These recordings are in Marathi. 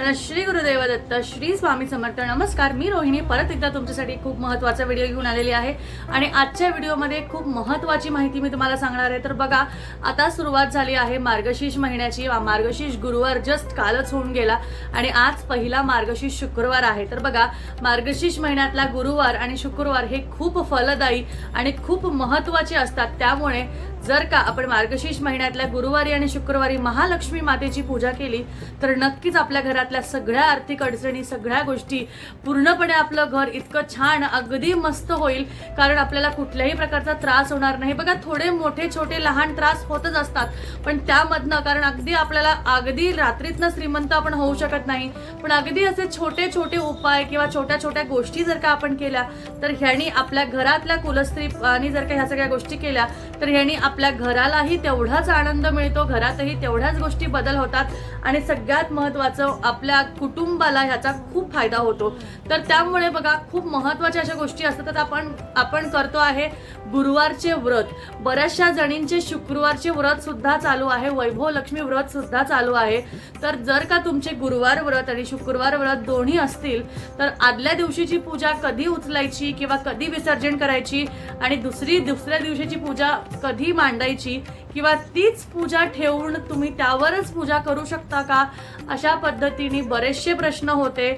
चिंतन श्री गुरुदेव दत्त श्री स्वामी समर्थ. नमस्कार मी रोहिणी. परत एकदा तुमच्यासाठी खूप महत्त्वाचा व्हिडिओ घेऊन आलेली आहे. आणि आजच्या व्हिडिओमध्ये खूप महत्त्वाची माहिती मी तुम्हाला सांगणार आहे. तर बघा आता सुरुवात झाली आहे मार्गशीर्ष महिन्याची. मार्गशीर्ष गुरुवार जस्ट कालच होऊन गेला. आणि आज पहिला मार्गशीर्ष शुक्रवार आहे. तर बघा मार्गशीर्ष महिन्यातला गुरुवार आणि शुक्रवार हे खूप फलदायी आणि खूप महत्त्वाचे असतात. त्यामुळे जर का आपण मार्गशीर्ष महिन्यातल्या गुरुवारी आणि शुक्रवारी महालक्ष्मी मातेची पूजा केली तर नक्कीच आपल्या घरात घरातल्या सगळ्या आर्थिक अडचणी सगळ्या गोष्टी पूर्णपणे आपलं घर इतकं छान अगदी मस्त होईल. कारण आपल्याला कुठल्याही प्रकारचा त्रास होणार नाही. बघा थोडे मोठे छोटे लहान त्रास होतच असतात. पण त्यामधनं कारण अगदी आपल्याला अगदी रात्रीतनं श्रीमंत आपण होऊ शकत नाही. पण अगदी असे छोटे छोटे उपाय किंवा छोट्या छोट्या गोष्टी जर का आपण केल्या तर ह्यानी आपल्या घरातल्या कुलस्त्री आणि जर का ह्या सगळ्या गोष्टी केल्या तर ह्यानी आपल्या घरालाही तेवढाच आनंद मिळतो घरातही तेवढ्याच गोष्टी बदल होतात आणि सगळ्यात महत्त्वाचं आपल्या कुटुंबाला ह्याचा खूप फायदा होतो. तर त्यामुळे बघा खूप महत्त्वाच्या अशा गोष्टी असतात आपण आपण करतो आहे गुरुवारचे व्रत. बऱ्याचशा जणींचे शुक्रवारचे व्रत सुद्धा चालू आहे वैभव लक्ष्मी व्रत सुद्धा चालू आहे. तर जर का तुमचे गुरुवार व्रत आणि शुक्रवार व्रत दोन्ही असतील तर आदल्या दिवशीची पूजा कधी उचलायची किंवा कधी विसर्जन करायची आणि दुसरी दुसऱ्या दिवशीची पूजा कधी मांडायची किंवा तीच पूजा ठेवून तुम्ही त्यावरच पूजा करू शकता का? अशा पद्धतीने बरेचसे प्रश्न होते.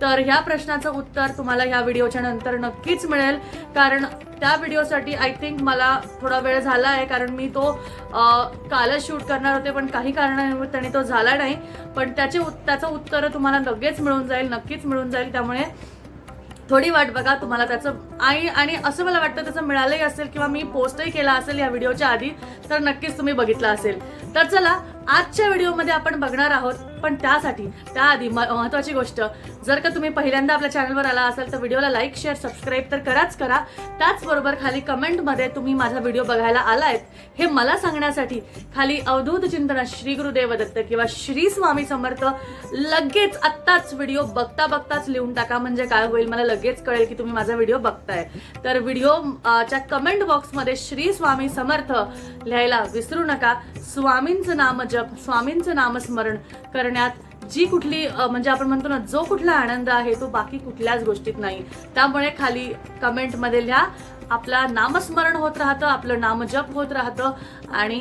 तर ह्या प्रश्नाचं उत्तर तुम्हाला ह्या व्हिडिओच्या नंतर नक्कीच मिळेल. कारण त्या व्हिडिओसाठी आय थिंक मला थोडा वेळ झाला आहे. कारण मी तो कालच शूट करणार होते पण काही कारणानिमित्ताने तो झाला नाही. पण त्याचे त्याचं उत्तर तुम्हाला लगेच मिळून जाईल नक्कीच मिळून जाईल. त्यामुळे थोडी वाट बघा तुम्हाला त्याचं आणि आणि असं मला वाटतं त्याचं मिळालंही असेल किंवा मी पोस्टही केला असेल या व्हिडिओच्या आधी तर नक्कीच तुम्ही बघितलं असेल. तर चला आजच्या व्हिडिओमध्ये आपण बघणार आहोत पण त्यासाठी त्याआधी म- महत्वाची गोष्ट जर का तुम्ही पहिल्यांदा आपल्या चॅनलवर आला असाल तर व्हिडिओला लाईक शेअर सबस्क्राईब तर कराच करा. त्याचबरोबर खाली कमेंटमध्ये तुम्ही माझा व्हिडिओ बघायला आलायत हे मला सांगण्यासाठी खाली अवधूत चिंतन श्री गुरुदेव दत्त किंवा श्री स्वामी समर्थ लगेच आत्ताच व्हिडिओ बघता बघताच लिहून टाका. म्हणजे काय होईल मला लगेच कळेल की तुम्ही माझा व्हिडिओ बघताय. तर व्हिडिओ च्या कमेंट बॉक्समध्ये श्री स्वामी समर्थ लिहायला विसरू नका. स्वामींचं नामजप स्वामींचं नामस्मरण करण्यात जी कुठली म्हणजे आपण म्हणतो ना जो कुठला आनंद आहे तो बाकी कुठल्याच गोष्टीत नाही. त्यामुळे खाली कमेंटमध्ये लिहा आपला नामस्मरण होत राहतं आपलं नामजप होत राहतं आणि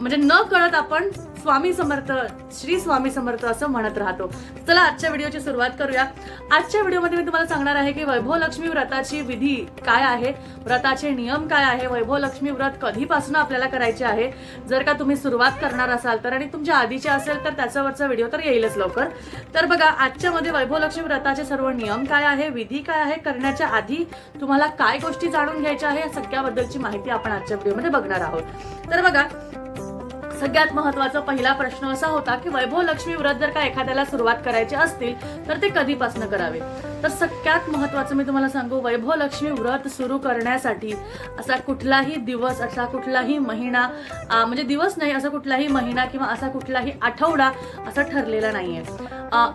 म्हणजे न कळत आपण स्वामी समर्थ श्री स्वामी समर्थ असं म्हणत राहतो. चला आजच्या व्हिडिओची सुरुवात करूया. आजच्या व्हिडिओमध्ये मी तुम्हाला सांगणार आहे की वैभव लक्ष्मी व्रताची विधी काय आहे व्रताचे नियम काय आहे वैभव लक्ष्मी व्रत कधीपासून आपल्याला करायचे आहे. जर का तुम्ही सुरुवात करणार असाल तर आणि तुमच्या आधीचे असेल तर त्याच्यावरचा व्हिडिओ तर येईलच लवकर. तर बघा आजच्या मध्ये वैभव लक्ष्मी व्रताचे सर्व नियम काय आहे विधी काय आहे करण्याच्या आधी तुम्हाला काय गोष्टी जाणून घ्यायच्या आहे या सगळ्याबद्दलची माहिती आपण आजच्या व्हिडिओमध्ये बघणार आहोत. तर बघा सगळ्यात महत्त्वाचा पहिला प्रश्न असा होता की वैभव लक्ष्मी व्रत जर का एखाद्याला सुरुवात करायची असतील तर ते कधीपासून करावे? तर सगळ्यात महत्वाचं मी तुम्हाला सांगू वैभव लक्ष्मी व्रत सुरू करण्यासाठी असा कुठलाही दिवस असा कुठलाही महिना म्हणजे दिवस नाही असा कुठलाही महिना किंवा असा कुठलाही आठवडा असा ठरलेला नाहीये.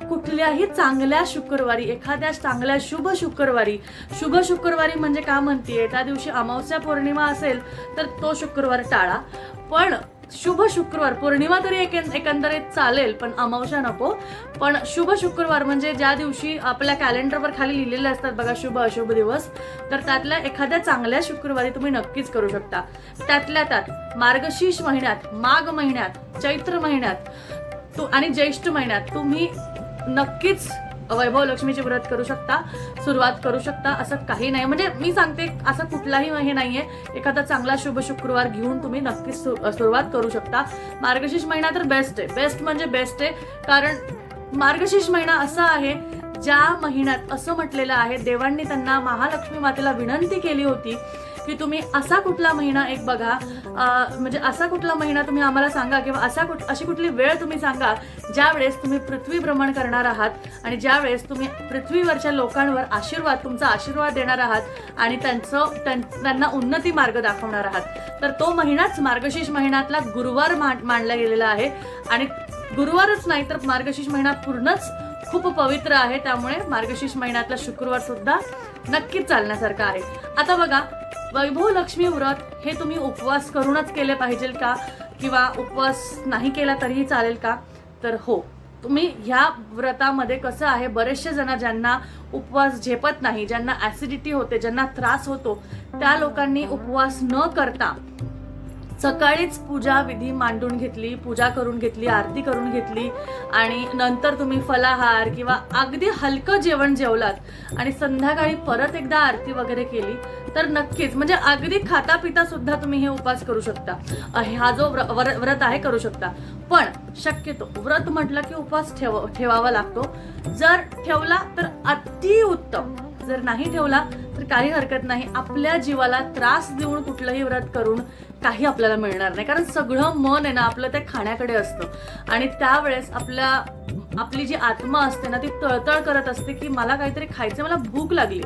कुठल्याही चांगल्या शुक्रवारी एखाद्या चांगल्या शुभ शुक्रवारी शुभ शुक्रवारी म्हणजे का म्हणतीये? त्या दिवशी अमावस्या पौर्णिमा असेल तर तो शुक्रवार टाळा. पण शुभ शुक्रवार. पौर्णिमा तरी एक एकंदरीत चालेल पण अमावस्या नको. पण शुभ शुक्रवार म्हणजे ज्या दिवशी आपल्या कॅलेंडरवर खाली लिहिलेले असतात बघा शुभ अशुभ दिवस तर त्यातल्या एखाद्या चांगल्या शुक्रवारी तुम्ही नक्कीच करू शकता. त्यातल्या त्यात मार्गशीर्ष महिन्यात माघ महिन्यात चैत्र महिन्यात तू आणि ज्येष्ठ महिन्यात तुम्ही नक्कीच वैभव लक्ष्मीचे व्रत करू शकता सुरुवात करू शकता असं काही नाही. म्हणजे मी सांगते असं कुठलाही हे नाहीये. एखादा चांगला शुभ शुक्रवार घेऊन तुम्ही नक्कीच सु- सुरुवात करू शकता. मार्गशीर्ष महिना तर बेस्ट आहे. बेस्ट म्हणजे बेस्ट आहे. कारण मार्गशीर्ष महिना असा आहे ज्या महिन्यात असं म्हटलेलं आहे देवांनी त्यांना महालक्ष्मी मातेला विनंती केली होती की तुम्ही असा कुठला महिना एक बघा म्हणजे असा कुठला महिना तुम्ही आम्हाला सांगा किंवा असा कुठ अशी कुठली वेळ तुम्ही सांगा ज्यावेळेस तुम्ही पृथ्वी भ्रमण करणार आहात आणि ज्यावेळेस तुम्ही पृथ्वीवरच्या लोकांवर आशीर्वाद तुमचा आशीर्वाद देणार आहात आणि त्यांचं त्यां- त्यांना उन्नती मार्ग दाखवणार आहात. तर तो महिनाच मार्गशीर्ष महिन्यातला गुरुवार मांडला मानला गेलेला आहे आणि गुरुवारच नाही तर मार्गशीर्ष महिना पूर्णच खूप पवित्र आहे. त्यामुळे मार्गशीर्ष महिन्यातला शुक्रवार सुद्धा नक्कीच चालण्यासारखा आहे. आता बघा वैभव लक्ष्मी व्रत हे तुम्ही उपवास करूनच केले पाहिजे का? किंवा उपवास नाही केला तरीही चालेल का? तर हो. तुम्ही ह्या व्रतामध्ये कसं आहे बरेचसे जण ज्यांना उपवास झेपत नाही ज्यांना ऍसिडिटी होते ज्यांना त्रास होतो त्या लोकांनी उपवास न करता सकाळीच पूजा विधी मांडून घेतली पूजा करून घेतली आरती करून घेतली आणि नंतर तुम्ही फलाहार किंवा अगदी हलकं जेवण जेवलात आणि संध्याकाळी परत एकदा आरती वगैरे केली तर नक्कीच म्हणजे अगदी खाता पिता सुद्धा तुम्ही हे उपास करू शकता. हा जो व्र- व्र- व्रत आहे करू शकता. पण शक्यतो व्रत म्हटलं की उपवास ठेव ठेवावा लागतो. जर ठेवला तर अतिउत्तम जर नाही ठेवला तर काही हरकत नाही. आपल्या जीवाला त्रास देऊन कुठलंही व्रत करून काही आपल्याला मिळणार नाही. कारण सगळं मन आहे ना आपलं ते खाण्याकडे असतं. आणि त्यावेळेस आपल्या आपली जी आत्मा असते ना ती तळतळ करत असते की मला काहीतरी खायचं मला भूक लागली.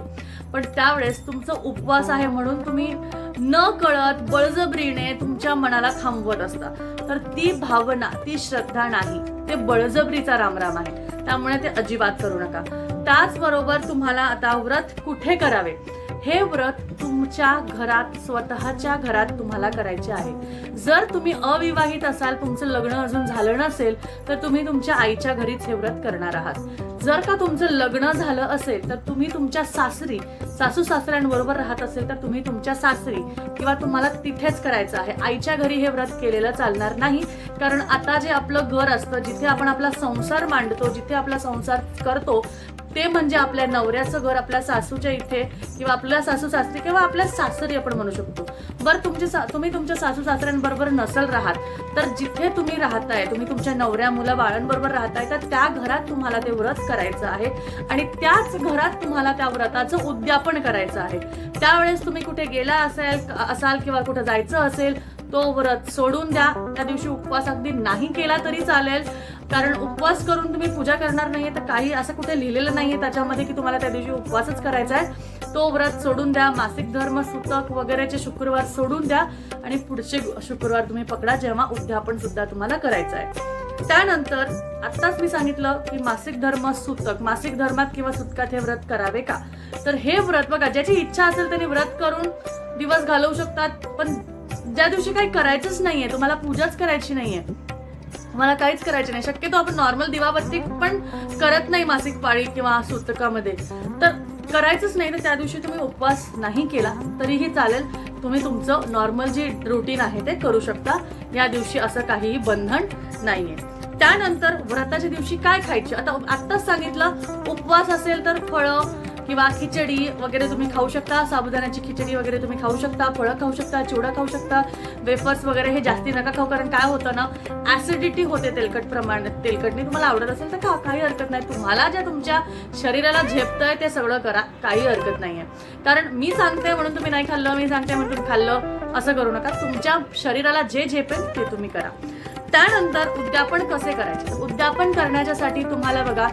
पण त्यावेळेस तुमचा उपवास आहे म्हणून तुम्ही न कळत बळजबरीने तुमच्या मनाला थांबवत असता. तर ती भावना ती श्रद्धा नाही. ते बळजबरीचा रामराम आहे. त्यामुळे ते अजिबात करू नका. त्याचबरोबर तुम्हाला आता व्रत कुठे करावे? हे व्रत तुमच्या घरात स्वतःच्या घरात तुम्हाला करायचे आहे. जर तुम्ही अविवाहित असाल तुमचं लग्न अजून झालं नसेल तर तुम्ही तुमच्या आईच्या घरीच हे व्रत करणार आहात. जर का तुमचं लग्न झालं असेल तर तुम्ही तुमच्या सासरी सासू सासऱ्यांबरोबर राहत असेल तर तुम्ही तुमच्या सासरी किंवा तुम्हाला तिथेच करायचं आहे. आईच्या घरी हे व्रत केलेलं चालणार नाही कारण आता जे आपलं घर असतं जिथे आपण आपला संसार मांडतो जिथे आपला संसार करतो ते म्हणजे आपल्या नवऱ्याचं घर आपल्या सासूच्या इथे किंवा आपल्या सासू सासरी किंवा आपल्या सासरी आपण म्हणू शकतो. बरं तुमचे सा- तुम्ही तुमच्या सासू सासऱ्यांबरोबर नसल राहत तर जिथे तुम्ही राहताय तुम्ही तुमच्या नवऱ्या मुलं बाळांबरोबर राहताय तर त्या घरात तुम्हाला ते व्रत करायचं आहे. आणि त्याच घरात तुम्हाला त्या व्रताचं उद्यापन करायचं आहे. त्यावेळेस तुम्ही कुठे गेला असेल असाल किंवा कुठे जायचं असेल तो व्रत सोडून द्या. त्या दिवशी उपवास अगदी नाही केला तरी चालेल. कारण उपवास करून तुम्ही पूजा करणार नाहीये तर काही असं कुठे लिहिलेलं नाहीये त्याच्यामध्ये की तुम्हाला त्या दिवशी उपवासच करायचा आहे. तो व्रत सोडून द्या मासिक धर्म सुतक वगैरेचे शुक्रवार सोडून द्या आणि पुढचे शुक्रवार तुम्ही पकडा जेव्हा उद्यापन सुद्धा तुम्हाला करायचं आहे. त्यानंतर आत्ताच मी सांगितलं की मासिक धर्म सुतक मासिक धर्मात किंवा सुतकात हे व्रत करावे का? तर हे व्रत बघा ज्याची इच्छा असेल त्यांनी व्रत करून दिवस घालवू शकतात पण ज्या दिवशी काही करायचंच नाहीये तुम्हाला पूजाच करायची नाहीये मला काहीच करायचे नाही. शक्यतो आपण नॉर्मल दिवाबत्ती पण करत नाही मासिक पाळी किंवा सुतकामध्ये. तर करायचंच नाही तर त्या दिवशी तुम्ही उपवास नाही केला तरीही चालेल. तुम्ही तुमचं नॉर्मल जे रुटीन आहे ते करू शकता. या दिवशी असं काहीही बंधन नाहीये. त्यानंतर व्रताच्या दिवशी काय खायचे? आता आत्ताच सांगितलं उपवास असेल तर फळं किंवा खिचडी वगैरे तुम्ही खाऊ शकता साबुदाण्याची खिचडी वगैरे तुम्ही खाऊ शकता फळं खाऊ शकता चिवडा खाऊ शकता वेफर्स वगैरे हे जास्ती नका खाऊ कारण काय होतं ना ऍसिडिटी होते तेलकट प्रमाण तेलकटने तुम्हाला आवडत असेल तर खा काही हरकत नाही. तुम्हाला ज्या तुमच्या शरीराला झेपतंय ते सगळं करा काही हरकत नाही आहे कारण मी सांगते म्हणून तुम्ही नाही खाल्लं मी सांगते म्हणून तुम्ही खाल्लं असं करू नका. तुमच्या शरीराला जे झेपेल ते तुम्ही करा. त्यानंतर उद्यापन कसे करायचे? उद्यापन करण्याच्यासाठी तुम्हाला बघा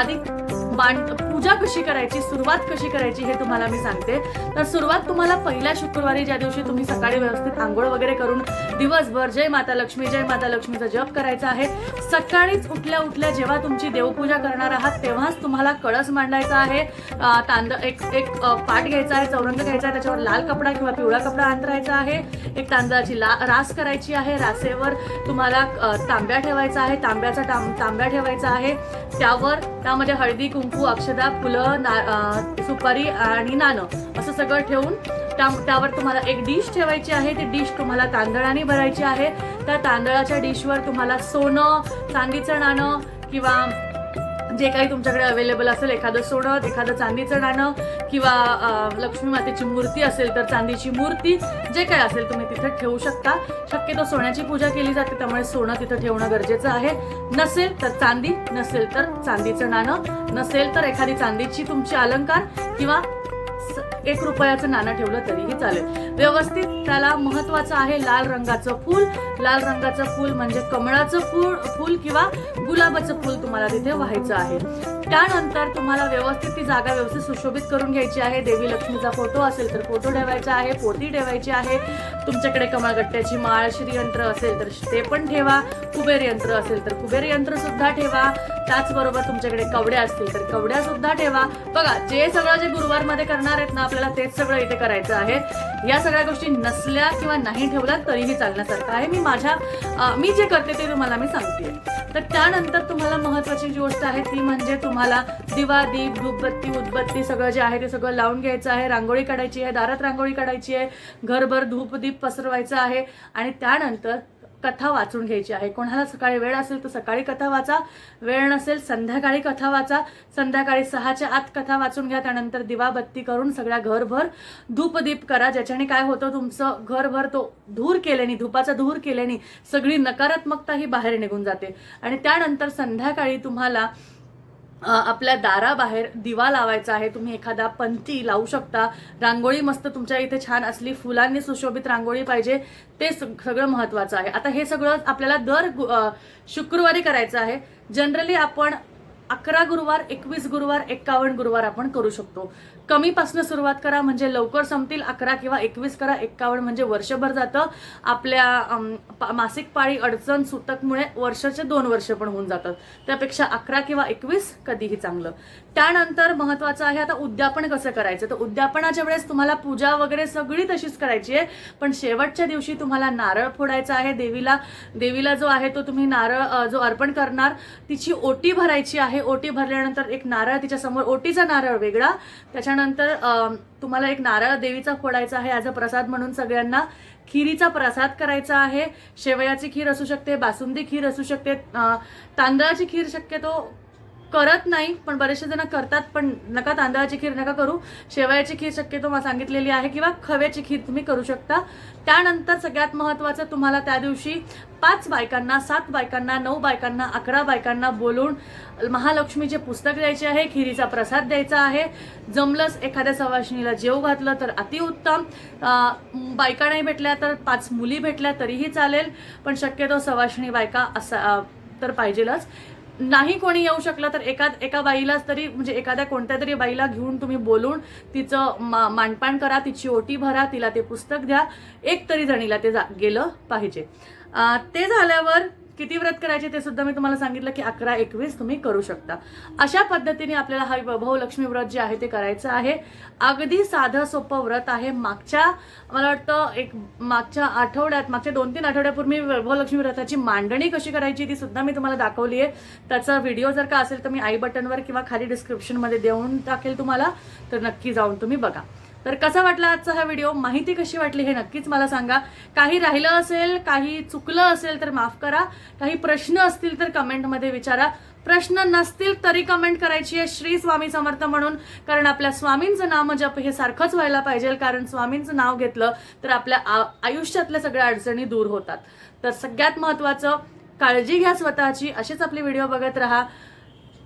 आधी मांड पूजा कशी करायची सुरुवात कशी करायची हे तुम्हाला मी सांगते. तर सुरुवात तुम्हाला पहिल्या शुक्रवारी ज्या दिवशी तुम्ही सकाळी व्यवस्थित आंघोळ वगैरे करून दिवसभर जय माता लक्ष्मी जय माता लक्ष्मीचा जप करायचा आहे. सकाळीच उठल्या उठल्या जेव्हा तुमची देवपूजा करणार आहात तेव्हाच तुम्हाला कळस मांडायचा आहे. तांद एक एक पाट घ्यायचा आहे चौरंग घ्यायचा आहे त्याच्यावर लाल कपडा किंवा पिवळा कपडा अंतरायचा आहे. एक तांदळाची ला रास करायची आहे रासेवर तुम्हाला तांब्या ठेवायचा आहे तांब्याचा तांब्या ठेवायचा आहे. त्यावर त्यामध्ये हळदी कुंकू अक्षदा फुलं ना सुपारी आणि नाणं असं सगळं ठेवून त्या त्यावर तुम्हाला एक डिश ठेवायची आहे. ती डिश तुम्हाला तांदळाने भरायची आहे. त्या तांदळाच्या डिशवर तुम्हाला सोनं चांदीचं नाणं किंवा जे काही तुमच्याकडे अवेलेबल असेल एखादं सोनं एखादं चांदीचं नाणं किंवा लक्ष्मी मातेची मूर्ती असेल तर चांदीची मूर्ती जे काय असेल तुम्ही तिथे ठेवू शकता. शक्यतो सोन्याची पूजा केली जाते त्यामुळे सोनं तिथं ठेवणं गरजेचं आहे. नसेल तर चांदी नसेल तर चांदीचं नाणं नसेल तर एखादी चांदीची तुमची अलंकार किंवा एक रुपयाचं नाणं ठेवलं तरीही चालेल. व्यवस्थित त्याला महत्वाचं आहे लाल रंगाचं फूल. लाल रंगाचं फूल म्हणजे कमळाचं फूल फूल किंवा गुलाबाचं फूल तुम्हाला तिथे व्हायचं आहे. त्यानंतर तुम्हाला व्यवस्थित ती जागा व्यवस्थित सुशोभित करून घ्यायची आहे. देवी लक्ष्मीचा फोटो असेल तर फोटो ठेवायचा आहे पोती ठेवायची आहे. तुमच्याकडे कमळगट्ट्याची माळ श्रीयंत्र असेल तर ते पण ठेवा. कुबेर यंत्र असेल तर कुबेर यंत्र सुद्धा ठेवा. त्याचबरोबर तुमच्याकडे कवड्या असतील तर कवड्या सुद्धा ठेवा. बघा जे सगळं जे गुरुवारमध्ये करणार आहेत ना आपल्याला तेच सगळं इथे करायचं आहे. या सगळ्या गोष्टी नसल्या किंवा नाही ठेवल्या तरीही चालण्यासारखं आहे. मी माझ्या मी जे करते ते तुम्हाला मी सांगते. तर त्यानंतर तुम्हाला महत्वाची जी गोष्ट आहे ती म्हणजे तुम्हाला दिवा दीप धूपबत्ती उदबत्ती सगळं जे आहे ते सगळं लावून घ्यायचं आहे. रांगोळी काढायची आहे दारात रांगोळी काढायची आहे. घरभर धूपदीप पसरवायचं आहे आणि त्यानंतर कथा वाचून घ्यायची आहे. कोणाला सकाळी वेळ असेल तर सकाळी कथा वाचा. वेळ नसेल संध्याकाळी कथा वाचा. संध्याकाळी सहाच्या आत कथा वाचून घ्या. त्यानंतर दिवाबत्ती करून सगळ्या घरभर धूपदीप करा. ज्याच्याने काय होतं तुमचं घरभर तो धूर केल्याने धुपाचा धूर केल्याने सगळी नकारात्मकता ही बाहेर निघून जाते. आणि त्यानंतर संध्याकाळी तुम्हाला आपल्या दाराबाहेर दिवा लावायचा आहे. तुम्ही एखादा पंथी लावू शकता. रांगोळी मस्त तुमच्या इथे छान असली. फुलांनी सुशोभित रांगोळी पाहिजे. ते सगळं महत्वाचं आहे. आता हे सगळं आपल्याला दर गु- शुक्रवारी करायचं आहे. जनरली आपण अकरा गुरुवार एकवीस गुरुवार एक्कावन्न गुरुवार आपण करू शकतो. कमीपासून सुरुवात करा म्हणजे लवकर संपतील अकरा किंवा एकवीस करा एक्कावन्न म्हणजे वर्षभर जातं. आपल्या पा- मासिक पाळी अडचण सुतकमुळे वर्षाचे दोन वर्ष पण होऊन जातात. त्यापेक्षा अकरा किंवा एकवीस कधीही चांगलं. त्यानंतर महत्वाचं आहे आता उद्यापन कसं करायचं? तर उद्यापनाच्या वेळेस तुम्हाला पूजा वगैरे सगळी तशीच करायची आहे पण शेवटच्या दिवशी तुम्हाला नारळ फोडायचा आहे देवीला देवीला जो आहे तो तुम्ही नारळ जो अर्पण करणार तिची ओटी भरायची आहे ओटी भरल्यानंतर एक नारळ तिच्यासमोर ओटीचा नारळ वेगळा. त्याच्यानंतर तुम्हाला एक नारळ देवीचा फोडायचा आहे ॲज अ प्रसाद म्हणून सगळ्यांना. खिरीचा प्रसाद करायचा आहे. शेवयाची खीर असू शकते बासुंदी खीर असू शकते तांदळाची खीर शक्यतो करत नाही पण बरेचसे जण करतात पण नका तांदळाची खीर नका करू. शेवयाची खीर शक्यतो मला सांगितलेली आहे किंवा खव्याची खीर तुम्ही करू शकता. त्यानंतर सगळ्यात महत्त्वाचं तुम्हाला त्या दिवशी पाच बायकांना सात बायकांना नऊ बायकांना अकरा बायकांना बोलून महालक्ष्मीचे पुस्तक द्यायचे आहे खिरीचा प्रसाद द्यायचा आहे. जमलंच एखाद्या सवाशिणीला जेव घातलं तर अतिउत्तम. बायका नाही भेटल्या तर पाच मुली भेटल्या तरीही चालेल पण शक्यतो सवाशिणी बायका असा तर पाहिजेलच. नाही कोणी येऊ शकलं तर एका एका बाईलाच तरी म्हणजे एखाद्या कोणत्या तरी बाईला घेऊन तुम्ही बोलून तिचं मा मांडपाण करा तिची ओटी भरा तिला ते पुस्तक द्या. एक तरी जणीला ते जा गेलं पाहिजे. ते झाल्यावर किती व्रत करायचे ते सुद्धा मी तुम्हाला सांगितलं की अकरा एकवीस तुम्ही करू शकता. अशा पद्धतीने आपल्याला हा वैभव लक्ष्मी व्रत जे आहे ते करायचं आहे. अगदी साधं सोपं व्रत आहे. मागच्या मला वाटतं एक मागच्या आठवड्यात मागच्या दोन तीन आठवड्यापूर्वी वैभव लक्ष्मी व्रताची मांडणी कशी करायची ती सुद्धा मी तुम्हाला दाखवली आहे त्याचा व्हिडिओ जर का असेल तर मी आई बटनवर किंवा खाली डिस्क्रिप्शनमध्ये देऊन टाकेल तुम्हाला. तर नक्की जाऊन तुम्ही बघा. तर कसा वाटला आजचा हा व्हिडिओ माहिती कशी वाटली हे नक्कीच मला सांगा. काही राहिलं असेल काही चुकलं असेल तर माफ करा. काही प्रश्न असतील तर कमेंटमध्ये विचारा. प्रश्न नसतील तरी कमेंट करायची आहे. श्री स्वामी समर्थ म्हणून. कारण आपल्या स्वामींचं नाम जप हे सारखंच व्हायला पाहिजे. कारण स्वामींचं नाव घेतलं तर आपल्या आ- आयुष्यातल्या सगळ्या अडचणी दूर होतात. तर सगळ्यात महत्त्वाचं काळजी घ्या स्वतःची. असेच आपले व्हिडिओ बघत राहा.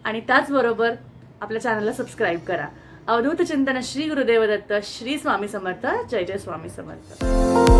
आणि त्याचबरोबर आपल्या चॅनलला सबस्क्राईब करा. अवधूत चिंतन श्री गुरुदेव दत्त श्री स्वामी समर्थ जय जय स्वामी समर्थ